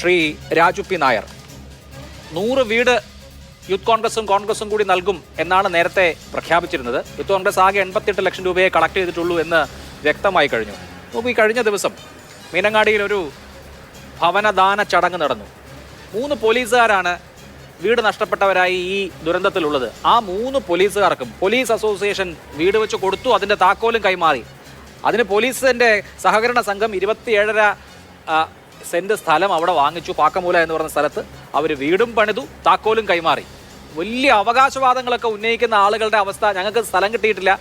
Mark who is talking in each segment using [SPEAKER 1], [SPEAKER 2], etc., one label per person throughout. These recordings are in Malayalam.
[SPEAKER 1] ശ്രീ രാജു പി നായർ. നൂറ് വീട് യൂത്ത് കോൺഗ്രസും കോൺഗ്രസും കൂടി നൽകും എന്നാണ് നേരത്തെ പ്രഖ്യാപിച്ചിരുന്നത്. യൂത്ത് കോൺഗ്രസ് ആകെ എൺപത്തിയെട്ട് ലക്ഷം രൂപയെ കളക്ട് ചെയ്തിട്ടുള്ളൂ എന്ന് വ്യക്തമായി കഴിഞ്ഞു. നോക്കൂ ഈ കഴിഞ്ഞ ദിവസം മീനങ്ങാടിയിൽ ഒരു ഭവനദാന ചടങ്ങ് നടന്നു. മൂന്ന് പോലീസുകാരാണ് വീട് നഷ്ടപ്പെട്ടവരായി ഈ ദുരന്തത്തിലുള്ളത്. ആ മൂന്ന് പോലീസുകാർക്കും പോലീസ് അസോസിയേഷൻ വീട് വെച്ച് കൊടുത്തു അതിന്റെ താക്കോലും കൈമാറി. അതിന് പോലീസിന്റെ സഹകരണ സംഘം ഇരുപത്തിയേഴര സെന്റ് സ്ഥലം അവിടെ വാങ്ങിച്ചു പാക്കമൂല എന്ന് പറഞ്ഞ സ്ഥലത്ത് അവർ വീടും പണിതു താക്കോലും കൈമാറി. വലിയ അവകാശവാദങ്ങളൊക്കെ ഉന്നയിക്കുന്ന ആളുകളുടെ അവസ്ഥ ഞങ്ങൾക്ക് സ്ഥലം കിട്ടിയിട്ടില്ല.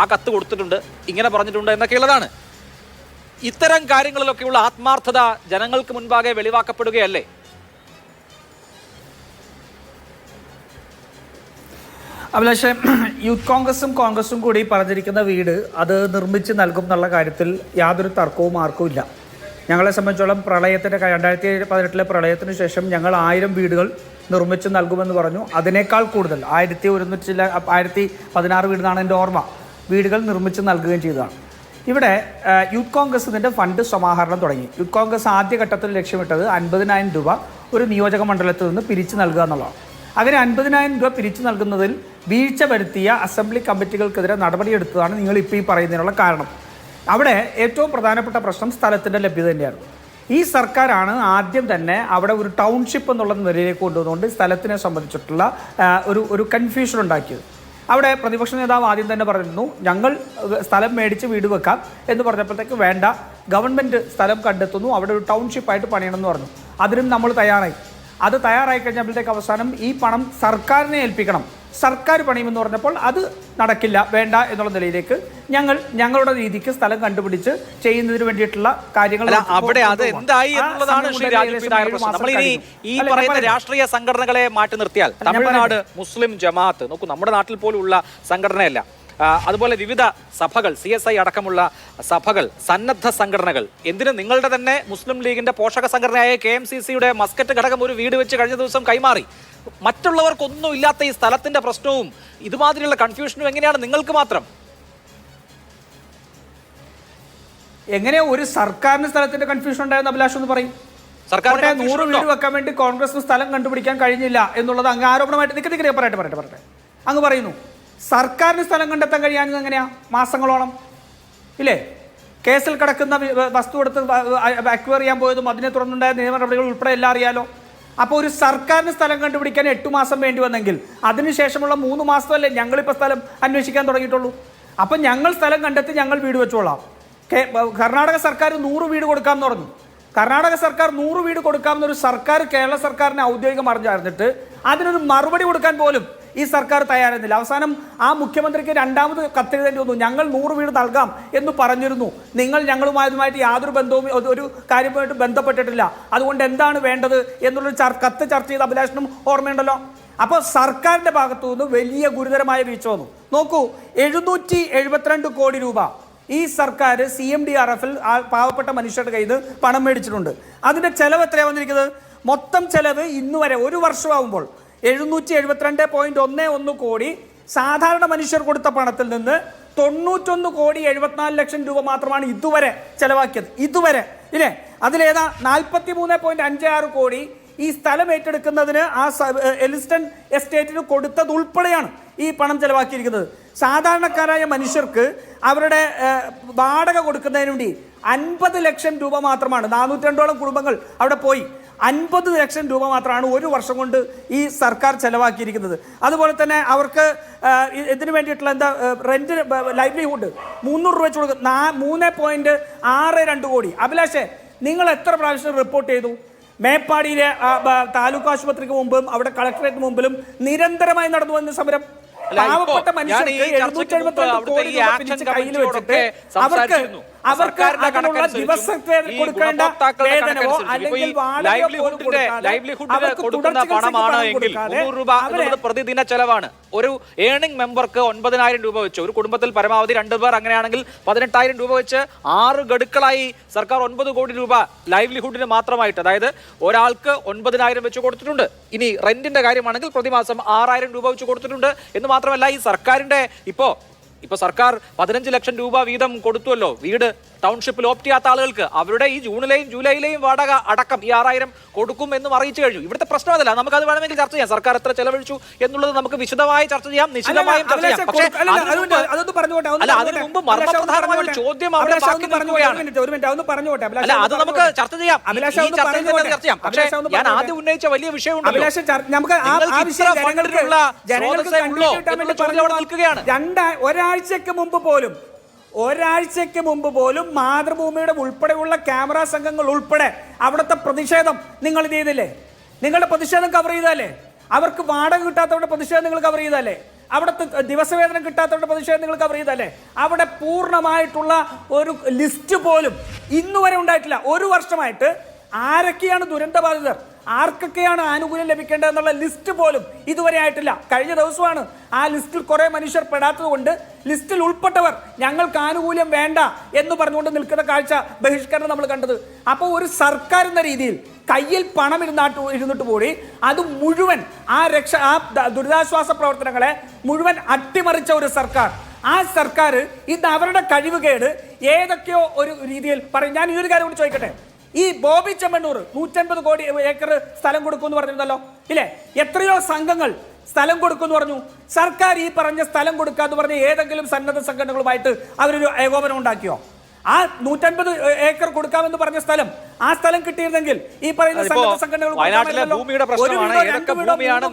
[SPEAKER 1] ആ കത്ത് കൊടുത്തിട്ടുണ്ട് ഇങ്ങനെ പറഞ്ഞിട്ടുണ്ട് എന്നൊക്കെയുള്ളതാണ്. ഇത്തരം കാര്യങ്ങളിലൊക്കെയുള്ള ആത്മാർത്ഥത ജനങ്ങൾക്ക് മുൻപാകെ വെളിവാക്കപ്പെടുകയല്ലേ?
[SPEAKER 2] അഭിലാഷ് യൂത്ത് കോൺഗ്രസും കോൺഗ്രസും കൂടി പറഞ്ഞിരിക്കുന്ന വീട് അത് നിർമ്മിച്ച് നൽകും എന്നുള്ള കാര്യത്തിൽ യാതൊരു തർക്കവും ആർക്കും ഇല്ല. ഞങ്ങളെ സംബന്ധിച്ചോളം പ്രളയത്തിന്റെ രണ്ടായിരത്തി പതിനെട്ടിലെ പ്രളയത്തിന് ശേഷം ഞങ്ങൾ ആയിരം വീടുകൾ നിർമ്മിച്ച് നൽകുമെന്ന് പറഞ്ഞു. അതിനേക്കാൾ കൂടുതൽ ആയിരത്തി ഒരുന്നൂറ്റി ആയിരത്തി പതിനാറ് വീടെന്നാണ് എന്റെ ഓർമ്മ. വീടുകൾ നിർമ്മിച്ച് നൽകുകയും ചെയ്തതാണ്. ഇവിടെ യൂത്ത് കോൺഗ്രസ് ഇതിന്റെ ഫണ്ട് സമാഹരണം തുടങ്ങി. യൂത്ത് കോൺഗ്രസ് ആദ്യഘട്ടത്തിൽ ലക്ഷ്യമിട്ടത് അൻപതിനായിരം രൂപ ഒരു നിയോജക മണ്ഡലത്തിൽ നിന്ന് പിരിച്ചു നൽകുക എന്നുള്ളതാണ്. അങ്ങനെ അൻപതിനായിരം രൂപ പിരിച്ചു നൽകുന്നതിൽ വീഴ്ച വരുത്തിയ അസംബ്ലി കമ്മിറ്റികൾക്കെതിരെ നടപടിയെടുത്തതാണ് നിങ്ങൾ ഇപ്പോൾ ഈ പറയുന്നതിനുള്ള കാരണം. അവിടെ ഏറ്റവും പ്രധാനപ്പെട്ട പ്രശ്നം സ്ഥലത്തിന്റെ ലഭ്യത തന്നെയാണ്. ഈ സർക്കാരാണ് ആദ്യം തന്നെ അവിടെ ഒരു ടൗൺഷിപ്പ് എന്നുള്ള നിലയിലേക്ക് കൊണ്ടുവന്നുകൊണ്ട് സ്ഥലത്തിനെ സംബന്ധിച്ചിട്ടുള്ള ഒരു ഒരു കൺഫ്യൂഷൻ ഉണ്ടാക്കിയത്. അവിടെ പ്രതിപക്ഷ നേതാവ് ആദ്യം തന്നെ പറഞ്ഞിരുന്നു ഞങ്ങൾ സ്ഥലം മേടിച്ച് വീട് വെക്കാം എന്ന് പറഞ്ഞപ്പോഴത്തേക്ക് വേണ്ട ഗവൺമെന്റ് സ്ഥലം കണ്ടെത്തുന്നു അവിടെ ഒരു ടൗൺഷിപ്പായിട്ട് പണിയണമെന്ന് പറഞ്ഞു. അതിനും നമ്മൾ തയ്യാറായി. അത് തയ്യാറായി കഴിഞ്ഞപ്പോഴത്തേക്ക് അവസാനം ഈ പണം സർക്കാരിനെ ഏൽപ്പിക്കണം. സർക്കാർ പണിയുമെന്ന് പറഞ്ഞപ്പോൾ അത് നടക്കില്ല വേണ്ട എന്നുള്ള നിലയിലേക്ക് ഞങ്ങൾ ഞങ്ങളുടെ രീതിക്ക് സ്ഥലം കണ്ടുപിടിച്ച് ചെയ്യുന്നതിന് വേണ്ടിയിട്ടുള്ള കാര്യങ്ങൾ
[SPEAKER 1] അവിടെ അത് എന്തായി എന്നുള്ളതാണ് നമ്മൾ ഇനി ഈ പറയുന്ന രാഷ്ട്രീയ സംഘടനകളെ മാറ്റി നിർത്തിയാൽ തമിഴ്നാട് മുസ്ലിം ജമാഅത്ത് നോക്കൂ നമ്മുടെ നാട്ടിൽ പോലുള്ള സംഘടനയല്ല. അതുപോലെ വിവിധ സഭകൾ സി എസ് ഐ അടക്കമുള്ള സഭകൾ സന്നദ്ധ സംഘടനകൾ. എന്തിന് നിങ്ങളുടെ തന്നെ മുസ്ലിം ലീഗിന്റെ പോഷക സംഘടനയായ കെ എം സി സിയുടെ മസ്കറ്റ് ഘടകം ഒരു വീട് വെച്ച് കഴിഞ്ഞ ദിവസം കൈമാറി? മറ്റുള്ളവർക്കൊന്നും ഇല്ലാത്ത ഈ സ്ഥലത്തിന്റെ പ്രശ്നവും ഇതുമാതിരിയുള്ള കൺഫ്യൂഷനും എങ്ങനെയാണ് നിങ്ങൾക്ക് മാത്രം?
[SPEAKER 2] എങ്ങനെ ഒരു സർക്കാരിന് സ്ഥലത്തിന്റെ കൺഫ്യൂഷൻ ഉണ്ടായെന്ന് അഭിലാഷ് എന്ന് പറയും?
[SPEAKER 1] സർക്കാരിന്
[SPEAKER 2] കോട്ടയം
[SPEAKER 1] confusion
[SPEAKER 2] നൂറ്? വീട് വെക്കാൻ വേണ്ടി കോൺഗ്രസ് സ്ഥലം കണ്ടുപിടിക്കാൻ കഴിഞ്ഞില്ല എന്നുള്ളത് അങ്ങ് ആരോപണമായിട്ട് നിൽക്കി നിൽക്കി പറയട്ടെ പറയട്ടെ പറയട്ടെ. അങ്ങ് പറയുന്നു. സർക്കാരിന് സ്ഥലം കണ്ടെത്താൻ കഴിയാഞ്ഞത് എങ്ങനെയാ? മാസങ്ങളോളം. ഇല്ലേ? കേസിൽ കിടക്കുന്ന വസ്തു എടുത്ത് അക്വയർ ചെയ്യാൻ പോയതും അതിനെ തുടർന്നുണ്ടായ നിയമ നടപടികൾ ഉൾപ്പെടെ എല്ലാം അറിയാലോ? അപ്പോൾ ഒരു സർക്കാരിന് സ്ഥലം കണ്ടുപിടിക്കാൻ എട്ട് മാസം വേണ്ടി വന്നെങ്കിൽ അതിനുശേഷമുള്ള മൂന്ന് മാസമല്ലേ ഞങ്ങളിപ്പോൾ സ്ഥലം അന്വേഷിക്കാൻ തുടങ്ങിയിട്ടുള്ളൂ? അപ്പം ഞങ്ങൾ സ്ഥലം കണ്ടെത്തി ഞങ്ങൾ വീട് വെച്ചോളാം. കർണാടക സർക്കാർ നൂറ് വീട് കൊടുക്കാമെന്ന് പറഞ്ഞു. കർണാടക സർക്കാർ നൂറ് വീട് കൊടുക്കാമെന്നൊരു സർക്കാർ കേരള സർക്കാരിനെ ഔദ്യോഗികം അറിഞ്ഞിട്ട് അതിനൊരു മറുപടി കൊടുക്കാൻ പോലും ഈ സർക്കാർ തയ്യാറായിരുന്നില്ല. അവസാനം ആ മുഖ്യമന്ത്രിക്ക് രണ്ടാമത് കത്തെഴുതേണ്ടി വന്നു. ഞങ്ങൾ നൂറ് വീട് നൽകാം എന്ന് പറഞ്ഞിരുന്നു. നിങ്ങൾ ഞങ്ങളുമായതുമായിട്ട് യാതൊരു ബന്ധവും ഒരു- കാര്യമായിട്ട് ബന്ധപ്പെട്ടിട്ടില്ല. അതുകൊണ്ട് എന്താണ് വേണ്ടത് എന്നുള്ളൊരു കത്ത് ചർച്ച ചെയ്ത അഭിലാഷനും ഓർമ്മയുണ്ടല്ലോ. അപ്പോൾ സർക്കാരിന്റെ ഭാഗത്തു നിന്ന് വലിയ ഗുരുതരമായ വീഴ്ച വന്നു. നോക്കൂ എഴുന്നൂറ്റി എഴുപത്തിരണ്ട് കോടി രൂപ ഈ സർക്കാർ സി എം ഡി ആർ എഫിൽ പാവപ്പെട്ട മനുഷ്യരുടെ കയ്യിൽ നിന്ന് പണം മേടിച്ചിട്ടുണ്ട്. അതിന്റെ ചെലവ് എത്രയാണ് വന്നിരിക്കുന്നത്? മൊത്തം ചെലവ് ഇന്നുവരെ ഒരു വർഷമാകുമ്പോൾ എഴുന്നൂറ്റി എഴുപത്തിരണ്ട് പോയിന്റ് ഒന്ന് ഒന്ന് കോടി സാധാരണ മനുഷ്യർ കൊടുത്ത പണത്തിൽ നിന്ന് തൊണ്ണൂറ്റൊന്ന് കോടി എഴുപത്തിനാല് ലക്ഷം രൂപ മാത്രമാണ് ഇതുവരെ ചെലവാക്കിയത്. ഇതുവരെ. ഇല്ലേ? അതിലേതാ നാൽപ്പത്തി മൂന്ന് പോയിന്റ് അഞ്ച് ആറ് കോടി ഈ സ്ഥലം ഏറ്റെടുക്കുന്നതിന് ആ എലിസ്റ്റൺ എസ്റ്റേറ്റിന് കൊടുത്തത് ഉൾപ്പെടെയാണ് ഈ പണം ചെലവാക്കിയിരിക്കുന്നത്. സാധാരണക്കാരായ മനുഷ്യർക്ക് അവരുടെ വാടക കൊടുക്കുന്നതിന് വേണ്ടി അൻപത് ലക്ഷം രൂപ മാത്രമാണ്. നാനൂറ്റി രണ്ടോളം കുടുംബങ്ങൾ അവിടെ പോയി. അൻപത് ലക്ഷം രൂപ മാത്രമാണ് ഒരു വർഷം കൊണ്ട് ഈ സർക്കാർ ചെലവാക്കിയിരിക്കുന്നത്. അതുപോലെ തന്നെ അവർക്ക് ഇതിനു വേണ്ടിയിട്ടുള്ള എന്താ റെന്റ് ലൈവ്ലിഹുഡ് മുന്നൂറ് രൂപ വെച്ച് കൊടുക്കും. നാ മൂന്ന് പോയിന്റ് ആറ് രണ്ട് കോടി. അഭിലാഷേ നിങ്ങൾ എത്ര പ്രാവശ്യം റിപ്പോർട്ട് ചെയ്തു? മേപ്പാടിയിലെ താലൂക്ക് ആശുപത്രിക്ക് മുമ്പും അവിടെ കളക്ടറേറ്റിന് മുമ്പിലും നിരന്തരമായി നടന്നു വന്ന സമരം. പാവപ്പെട്ട മനുഷ്യർക്ക് എഴുന്നൂറ്റി
[SPEAKER 1] എഴുപത്തി
[SPEAKER 2] കോടി കയ്യിൽ വെച്ചിട്ട് അവർക്ക്. അവർക്ക് അതിനുള്ള ദിവസത്തെ കൊടുക്കേണ്ട വേതനമോ അല്ലെങ്കിൽ
[SPEAKER 1] ലൈവ്ലിഹുഡിന്റെ കൊടുക്കുന്ന
[SPEAKER 2] തുടർ ചികിത്സയ്ക്ക്
[SPEAKER 1] പണമാണ് എങ്കിൽ മുന്നൂറ് രൂപ എന്നുള്ളത് പ്രതിദിന ചെലവാണ്. ഒരു ഏണിംഗ് മെമ്പർക്ക് ഒൻപതിനായിരം രൂപ വെച്ച് ഒരു കുടുംബത്തിൽ പരമാവധി രണ്ടു പേർ അങ്ങനെയാണെങ്കിൽ പതിനെട്ടായിരം രൂപ വെച്ച് ആറ് ഗഡുക്കളായി സർക്കാർ ഒൻപത് കോടി രൂപ ലൈവ്ലിഹുഡിന് മാത്രമായിട്ട് അതായത് ഒരാൾക്ക് ഒൻപതിനായിരം വെച്ച് കൊടുത്തിട്ടുണ്ട്. ഇനി റെന്റിന്റെ കാര്യമാണെങ്കിൽ പ്രതിമാസം ആറായിരം രൂപ വെച്ച് കൊടുത്തിട്ടുണ്ട് എന്ന് മാത്രമല്ല ഈ സർക്കാരിന്റെ ഇപ്പോ ഇപ്പൊ സർക്കാർ പതിനഞ്ച് ലക്ഷം രൂപ വീതം കൊടുത്തുവല്ലോ വീട്. ടൗൺഷിപ്പിൽ ഓപ്റ്റ് ചെയ്യാത്ത ആളുകൾക്ക് അവരുടെ ഈ ജൂണിലെയും ജൂലൈയിലെയും വാടക അടക്കം ഈ ആറായിരം കൊടുക്കും എന്ന് അറിയിച്ചു കഴിഞ്ഞു. ഇവിടുത്തെ പ്രശ്നം അതല്ല. നമുക്ക് അത് വേണമെങ്കിൽ ചർച്ച ചെയ്യാം. സർക്കാർ എത്ര ചെലവഴിച്ചു എന്നുള്ളത് നമുക്ക് വിശദമായി ചർച്ച ചെയ്യാം. നിശ്ചിതമായും ചർച്ച ചെയ്യാം. പക്ഷേ അല്ല അതിന് മുമ്പ് മർമ്മപ്രധാനമായ ഒരു ചോദ്യം അവിടെ ബാക്കി നിൽക്കുകയാണ് അല്ല അത് നമുക്ക് ചർച്ച ചെയ്യാം. ചർച്ച ചെയ്യാം. പക്ഷേ ഞാൻ ആദ്യം ഉന്നയിച്ച വലിയ വിഷയമുണ്ടല്ലോ നിൽക്കുകയാണ്.
[SPEAKER 2] രണ്ടാ ഒരാഴ്ചക്ക് മുമ്പ് പോലും ഒരാഴ്ചക്ക് മുമ്പ് പോലും മാതൃഭൂമിയുടെ ഉൾപ്പെടെയുള്ള ക്യാമറ സംഘങ്ങൾ ഉൾപ്പെടെ അവിടുത്തെ പ്രതിഷേധം നിങ്ങൾ ഇത് ചെയ്തില്ലേ? നിങ്ങളുടെ പ്രതിഷേധം കവർ ചെയ്താലേ അവർക്ക് വാടക കിട്ടാത്തവരുടെ പ്രതിഷേധം നിങ്ങൾ കവർ ചെയ്താലേ അവിടുത്തെ ദിവസവേതനം കിട്ടാത്തവരുടെ പ്രതിഷേധം നിങ്ങൾ കവർ ചെയ്താലേ അവിടെ പൂർണമായിട്ടുള്ള ഒരു ലിസ്റ്റ് പോലും ഇന്നുവരെ ഉണ്ടായിട്ടില്ല. ഒരു വർഷമായിട്ട് ആരൊക്കെയാണ് ദുരന്തബാധിതർ? ആർക്കൊക്കെയാണ് ആനുകൂല്യം ലഭിക്കേണ്ടത് എന്നുള്ള ലിസ്റ്റ് പോലും ഇതുവരെ ആയിട്ടില്ല. കഴിഞ്ഞ ദിവസമാണ് ആ ലിസ്റ്റിൽ കുറേ മനുഷ്യർ പെടാത്തത് കൊണ്ട് ലിസ്റ്റിൽ ഉൾപ്പെട്ടവർ ഞങ്ങൾക്ക് ആനുകൂല്യം വേണ്ട എന്ന് പറഞ്ഞുകൊണ്ട് നിൽക്കുന്ന കാഴ്ച ബഹിഷ്കരണം നമ്മൾ കണ്ടത്. അപ്പോൾ ഒരു സർക്കാർ എന്ന രീതിയിൽ കയ്യിൽ പണം ഇരുന്നാട്ട് ഇരുന്നിട്ട് കൂടി അത് മുഴുവൻ ആ രക്ഷ ആ ദുരിതാശ്വാസ പ്രവർത്തനങ്ങളെ മുഴുവൻ അട്ടിമറിച്ച ഒരു സർക്കാർ. ആ സർക്കാർ ഇന്ന് അവരുടെ കഴിവുകേട് ഏതൊക്കെയോ ഒരു രീതിയിൽ പറയും. ഞാൻ ഈ ഒരു കാര്യം കൂടി ചോദിക്കട്ടെ? ഈ ബോബി ചെമ്മണ്ണൂർ നൂറ്റൻപത് കോടി ഏക്കർ സ്ഥലം കൊടുക്കുമെന്ന് പറഞ്ഞിരുന്നല്ലോ. ഇല്ലേ? എത്രയോ സംഘങ്ങൾ സ്ഥലം കൊടുക്കുമെന്ന് പറഞ്ഞു. സർക്കാർ ഈ പറഞ്ഞ സ്ഥലം കൊടുക്കാന്ന് പറഞ്ഞ ഏതെങ്കിലും സന്നദ്ധ സംഘടനകളുമായിട്ട് അവരൊരു ഏകോപനം ഉണ്ടാക്കിയോ? ആ നൂറ്റൻപത് ഏക്കർ കൊടുക്കാമെന്ന് പറഞ്ഞ സ്ഥലം ആ സ്ഥലം കിട്ടിയിരുന്നെങ്കിൽ ഈ പറയുന്ന സംഘടനകൾ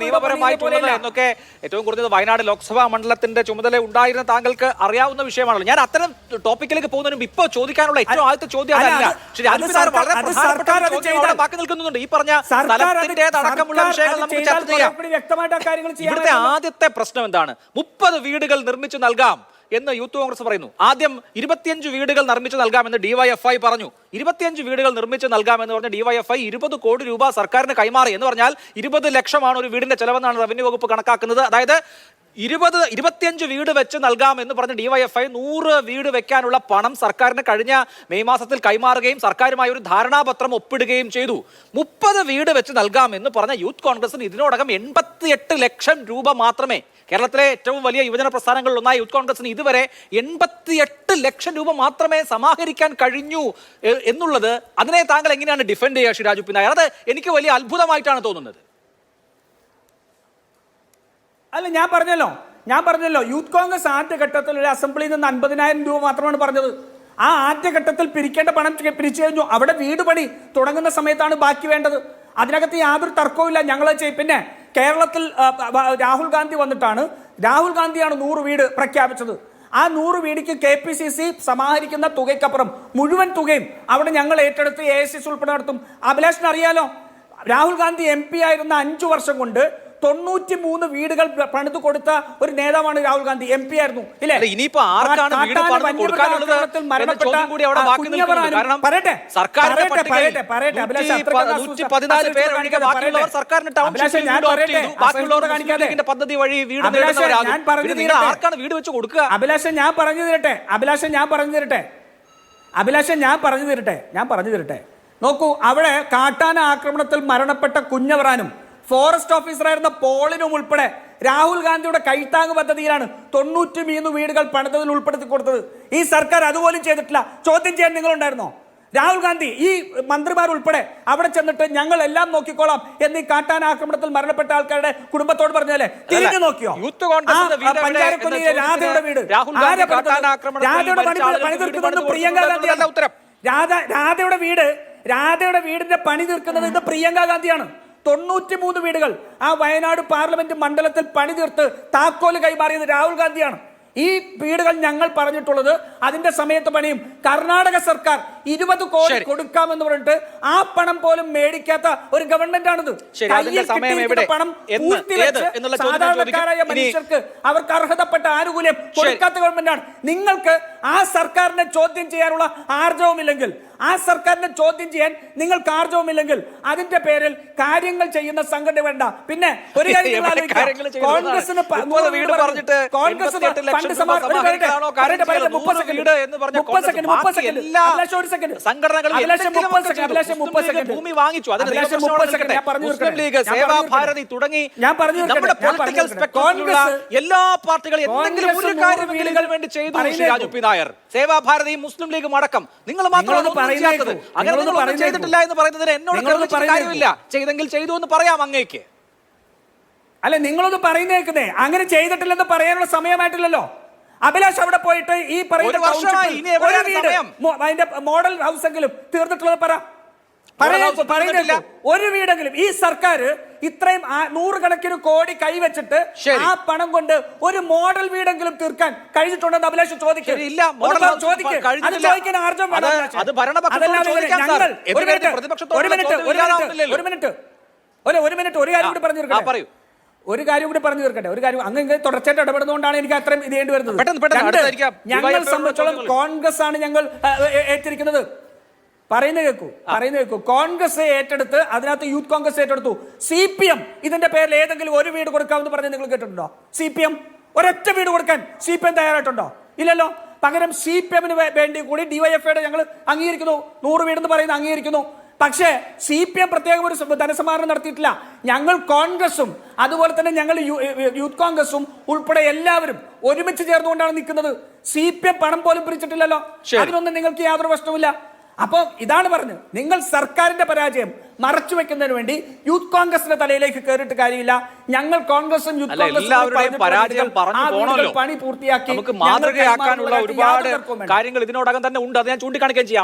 [SPEAKER 1] നിയമപരമായിട്ടുള്ളത് എന്നൊക്കെ ഏറ്റവും കുറഞ്ഞത് വയനാട് ലോക്സഭാ മണ്ഡലത്തിന്റെ ചുമതല ഉണ്ടായിരുന്ന താങ്കൾക്ക് അറിയാവുന്ന വിഷയമാണല്ലോ. ഞാൻ അത്തരം ടോപ്പിക്കിലേക്ക് പോകുന്നതിനും ഇപ്പൊ ചോദിക്കാനുള്ള ഏറ്റവും ആദ്യത്തെ ചോദ്യം അതല്ല. ബാക്കി നിൽക്കുന്നുണ്ട്. ഈ പറഞ്ഞ
[SPEAKER 2] അത്
[SPEAKER 1] വിഷയങ്ങൾ നമുക്ക് ചർച്ച ചെയ്യാം. ഇവിടുത്തെ. ആദ്യത്തെ പ്രശ്നം എന്താണ്? മുപ്പത് വീടുകൾ നിർമ്മിച്ചു നൽകാം. എന്ന് യൂത്ത് കോൺഗ്രസ് പറയുന്നു. ആദ്യം ഇരുപത്തിയഞ്ച് വീടുകൾ നിർമ്മിച്ച് നൽകാമെന്ന് ഡിവൈഎഫ്ഐ പറഞ്ഞു. ഇരുപത്തിയഞ്ച് വീടുകൾ നിർമ്മിച്ച് നൽകാമെന്ന് പറഞ്ഞ ഡിവൈഎഫ്ഐ ഇരുപത് കോടി രൂപ സർക്കാരിന് കൈമാറി എന്ന് പറഞ്ഞാൽ ഇരുപത് ലക്ഷമാണ് ഒരു വീടിന്റെ ചെലവെന്നാണ് റവന്യൂ വകുപ്പ് കണക്കാക്കുന്നത്. അതായത് ഇരുപത് ഇരുപത്തിയഞ്ച് വീട് വെച്ച് നൽകാമെന്ന് പറഞ്ഞ ഡിവൈഎഫ്ഐ നൂറ് വീട് വെക്കാനുള്ള പണം സർക്കാരിന് കഴിഞ്ഞ മെയ് മാസത്തിൽ കൈമാറുകയും സർക്കാരുമായി ഒരു ധാരണാപത്രം ഒപ്പിടുകയും ചെയ്തു. മുപ്പത് വീട് വെച്ച് നൽകാമെന്ന് പറഞ്ഞ യൂത്ത് കോൺഗ്രസിന് ഇതിനോടകം എൺപത്തിയെട്ട് ലക്ഷം രൂപ മാത്രമേ കേരളത്തിലെ ഏറ്റവും വലിയ യുവജന പ്രസ്ഥാനങ്ങളിൽ ഒന്നായ യൂത്ത് കോൺഗ്രസിന് ഇതുവരെ എൺപത്തിയെട്ട് ലക്ഷം രൂപ മാത്രമേ സമാഹരിക്കാൻ കഴിഞ്ഞു എന്നുള്ളത് അതിനെ താങ്കൾ എങ്ങനെയാണ് ഡിഫെൻഡ് ചെയ്യുക ശ്രീ രാജു പി നായർ അത് എനിക്ക് വലിയ അത്ഭുതമായിട്ടാണ് തോന്നുന്നത്.
[SPEAKER 2] അല്ല ഞാൻ പറഞ്ഞല്ലോ ഞാൻ പറഞ്ഞല്ലോ യൂത്ത് കോൺഗ്രസ് ആദ്യഘട്ടത്തിൽ ഒരു അസംബ്ലിയിൽ നിന്ന് അൻപതിനായിരം രൂപ മാത്രമാണ് പറഞ്ഞത്. ആ ആദ്യഘട്ടത്തിൽ പിരിക്കേണ്ട പണം പിരിച്ചു കഴിഞ്ഞു. അവിടെ വീട് പണി തുടങ്ങുന്ന സമയത്താണ് ബാക്കി വേണ്ടത്. അതിനകത്ത് യാതൊരു തർക്കവും ഇല്ല ഞങ്ങൾ പിന്നെ കേരളത്തിൽ രാഹുൽ ഗാന്ധി വന്നിട്ടാണ്. രാഹുൽ ഗാന്ധിയാണ് നൂറ് വീട് പ്രഖ്യാപിച്ചത്. ആ നൂറ് വീടിക്ക് കെ പി സി സി സമാഹരിക്കുന്ന തുകയ്ക്കപ്പുറം മുഴുവൻ തുകയും അവിടെ ഞങ്ങൾ ഏറ്റെടുത്ത് എ എസ് എസ് ഉൾപ്പെടെ നടത്തും. അഭിലാഷിന് അറിയാലോ? രാഹുൽ ഗാന്ധി എം പി ആയിരുന്ന അഞ്ചു വർഷം കൊണ്ട് തൊണ്ണൂറ്റി മൂന്ന് വീടുകൾ പണിത് കൊടുത്ത ഒരു നേതാവാണ് രാഹുൽ ഗാന്ധി. എം പി ആയിരുന്നു. ഇല്ലേ?
[SPEAKER 1] ഇനിയിപ്പോ
[SPEAKER 2] പറയട്ടെ, പറയട്ടെ, പറയട്ടെ, അഭിലാഷ്
[SPEAKER 1] പദ്ധതി വഴി വീട്
[SPEAKER 2] അഭിലാഷേ, ഞാൻ പറഞ്ഞു.
[SPEAKER 1] ആർക്കാണ് വീട് വെച്ച് കൊടുക്കുക?
[SPEAKER 2] അഭിലാഷൻ ഞാൻ പറഞ്ഞു തരട്ടെ അഭിലാഷൻ ഞാൻ പറഞ്ഞു തരട്ടെ അഭിലാഷൻ ഞാൻ പറഞ്ഞു തരട്ടെ ഞാൻ പറഞ്ഞു തരട്ടെ നോക്കൂ അവിടെ കാട്ടാന ആക്രമണത്തിൽ മരണപ്പെട്ട കുഞ്ഞവറാനും ഫോറസ്റ്റ് ഓഫീസറായിരുന്ന പോളിനും ഉൾപ്പെടെ രാഹുൽ ഗാന്ധിയുടെ കൈത്താങ് പദ്ധതിയിലാണ് തൊണ്ണൂറ്റി മൂന്ന് വീടുകൾ പണിതതിൽ ഉൾപ്പെടുത്തി കൊടുത്തത്. ഈ സർക്കാർ അതുപോലും ചെയ്തിട്ടില്ല. ചോദ്യം ചെയ്യാൻ നിങ്ങളുണ്ടായിരുന്നോ? രാഹുൽ ഗാന്ധി ഈ മന്ത്രിമാർ ഉൾപ്പെടെ അവിടെ ചെന്നിട്ട് ഞങ്ങൾ എല്ലാം നോക്കിക്കോളാം എന്ന് ഈ കാട്ടാന ആക്രമണത്തിൽ മരണപ്പെട്ട ആൾക്കാരുടെ കുടുംബത്തോട് പറഞ്ഞല്ലേ തിരിഞ്ഞു നോക്കിയോ?
[SPEAKER 1] യൂത്ത് എന്ന
[SPEAKER 2] രാധയുടെ വീട്. രാധയുടെ പണി പ്രിയങ്ക ഗാന്ധിയാണ്. രാധ രാധയുടെ വീട് രാധയുടെ വീടിന്റെ പണി തീർക്കുന്നത് ഇത് പ്രിയങ്ക ഗാന്ധിയാണ്. തൊണ്ണൂറ്റി മൂന്ന് വീടുകൾ ആ വയനാട് പാർലമെന്റ് മണ്ഡലത്തിൽ പണി തീർത്ത് താക്കോൽ കൈമാറിയത് രാഹുൽ ഗാന്ധിയാണ് ഈ വീടുകൾ ഞങ്ങൾ പറഞ്ഞിട്ടുള്ളത് അതിന്റെ സമയത്ത് പണിയും കർണാടക സർക്കാർ ഇരുപത് കോടി. കൊടുക്കാമെന്ന് പറഞ്ഞിട്ട് ആ പണം പോലും മേടിക്കാത്ത ഒരു ഗവൺമെന്റ് ആണിത്? പണം. സാധാരണക്കാരായ മനുഷ്യർക്ക് അവർക്ക് അർഹതപ്പെട്ട ആനുകൂല്യം കൊടുക്കാത്ത ഗവൺമെന്റ് ആണ് നിങ്ങൾക്ക് ആ സർക്കാരിനെ ചോദ്യം ചെയ്യാനുള്ള ആർജവമില്ലെങ്കിൽ ആ സർക്കാരിനെ ചോദ്യം ചെയ്യാൻ നിങ്ങൾക്ക് കാർജവുമില്ലെങ്കിൽ അതിന്റെ പേരിൽ കാര്യങ്ങൾ ചെയ്യുന്ന സംഘടന വേണ്ട പിന്നെ ഒരു കാര്യം നിങ്ങൾ? കോൺഗ്രസിന് പ-
[SPEAKER 1] മുപ്പത് വീട് പറഞ്ഞിട്ട്
[SPEAKER 2] കോൺഗ്രസിന്
[SPEAKER 1] 88 ലക്ഷം
[SPEAKER 2] ഫണ്ട്
[SPEAKER 1] രൂപ
[SPEAKER 2] സമാ- ഒരു മിനിറ്റ്,
[SPEAKER 1] സമാഹരിക്കാനാണോ കാര്യം
[SPEAKER 2] പറയട്ടെ, പറയട്ടെ,
[SPEAKER 1] ചെയ്തത്?
[SPEAKER 2] മുപ്പത്
[SPEAKER 1] നൂറ്
[SPEAKER 2] സെക്കൻഡ്.
[SPEAKER 1] വീട് എന്ന് പറഞ്ഞ
[SPEAKER 2] മുപ്പത്
[SPEAKER 1] കോൺഗ്രസ്. തുടങ്ങി
[SPEAKER 2] ഞാൻ പറഞ്ഞു
[SPEAKER 1] നമ്മുടെ പൊളിറ്റിക്കൽ. സ്പെക്ട്രത്തിലുള്ള എല്ലാ പാർട്ടികളും എന്തെങ്കിലും ഒരു കാര്യമെങ്കിലും വേണ്ടി ചെയ്തു രാജു പി നായർ സേവാഭാരതി മുസ്ലിം ലീഗും അടക്കം നിങ്ങൾ മാത്രമാണ്. ചെയ്യാത്തത് അങ്ങനെ നിങ്ങൾ. ചെയ്തിട്ടില്ല എന്ന് പറയുന്നതിന് എന്നോട്. കാര്യമില്ല. ചെയ്തെങ്കിൽ ചെയ്തു എന്ന് പറയാം അങ്ങേക്ക്.
[SPEAKER 2] അല്ല നിങ്ങളൊന്ന് പറയുന്നേക്കുന്നേ അങ്ങനെ ചെയ്തിട്ടില്ലെന്ന് പറയാനുള്ള സമയമായിട്ടില്ലല്ലോ. അഭിലാഷ് അവിടെ പോയിട്ട് ഈ പറയുന്ന? അതിന്റെ മോഡൽ ഹൗസ് എങ്കിലും തീർന്നിട്ടുള്ളത് പറ. പറയുന്നില്ല. ഒരു വീടെങ്കിലും ഈ സർക്കാർ ഇത്രയും നൂറുകണക്കിന് കോടി കൈവച്ചിട്ട് ആ പണം കൊണ്ട് ഒരു മോഡൽ വീടെങ്കിലും തീർക്കാൻ കഴിഞ്ഞിട്ടുണ്ടെന്ന് അഭിലാഷ് ചോദിക്കും
[SPEAKER 1] ശരി, ഇല്ല. മോഡൽ ഹൗസ് കഴിഞ്ഞിട്ടില്ല. അത് അത് ഭരണപക്ഷത്തോട് ചോദിക്കാം, സാർ. എന്തിനു വേണ്ടി പ്രതിപക്ഷത്തോടുള്ള
[SPEAKER 2] ഒരു മിനിറ്റ് മിനിറ്റ് കാര്യം കൂടി പറഞ്ഞു തീർക്കട്ടെ
[SPEAKER 1] പറയൂ.
[SPEAKER 2] ഒരു കാര്യം കൂടി പറഞ്ഞു തീർക്കട്ടെ ഒരു കാര്യം അങ്ങ് ഇങ്ങനെ തുടർച്ചയായിട്ട് ഇടപെടുന്നതുകൊണ്ടാണ് എനിക്ക് അത്രയും ഇത് ചെയ്യേണ്ടി വരുന്നത്. ഞങ്ങൾ സംബന്ധിച്ചോളം കോൺഗ്രസ് ആണ് ഞങ്ങൾ ഏറ്റിരിക്കുന്നത് പറയുന്നത് കേൾക്കൂ പറയുന്ന കേൾക്കൂ. കോൺഗ്രസ് ഏറ്റെടുത്ത് അതിനകത്ത് യൂത്ത് കോൺഗ്രസ് ഏറ്റെടുത്തു. സി പി എം ഇതിന്റെ പേരിൽ ഏതെങ്കിലും ഒരു വീട് കൊടുക്കാമെന്ന് പറഞ്ഞ് നിങ്ങൾ കേട്ടിട്ടുണ്ടോ? സി പി എം ഒരൊറ്റ വീട് കൊടുക്കാൻ സി പി എം തയ്യാറായിട്ടുണ്ടോ? ഇല്ലല്ലോ. പകരം സി പി എമ്മിന് വേണ്ടി കൂടി ഡിവൈഎഫ്ഐയുടെ ഞങ്ങൾ അംഗീകരിക്കുന്നു. നൂറ് എന്ന് പറയുന്നത് അംഗീകരിക്കുന്നു. പക്ഷേ സി പി എം പ്രത്യേകം ഒരു ധനസമാഹരണം നടത്തിയിട്ടില്ല. ഞങ്ങൾ കോൺഗ്രസും അതുപോലെ തന്നെ ഞങ്ങൾ യൂത്ത് കോൺഗ്രസും ഉൾപ്പെടെ എല്ലാവരും ഒരുമിച്ച് ചേർന്നുകൊണ്ടാണ് നിൽക്കുന്നത്. സി പി എം പണം പോലും പിരിച്ചിട്ടില്ലല്ലോ. അതിനൊന്നും നിങ്ങൾക്ക് യാതൊരു പ്രശ്നവുമില്ല. അപ്പൊ ഇതാണ് പറഞ്ഞത് നിങ്ങൾ സർക്കാരിന്റെ പരാജയം മറച്ചു വെക്കുന്നതിന് വേണ്ടി യൂത്ത് കോൺഗ്രസിന്റെ തലയിലേക്ക് കയറിയിട്ട് കാര്യമില്ല. ഞങ്ങൾ കോൺഗ്രസും യൂത്ത് കോൺഗ്രസും പണി പൂർത്തിയാക്കി
[SPEAKER 1] മാതൃകയാക്കാനുള്ള ഒരുപാട്. കാര്യങ്ങൾ ഇതിനോടകം തന്നെ ഉണ്ട്. അത് ഞാൻ ചൂണ്ടിക്കാണിക്കുകയും ചെയ്യാം.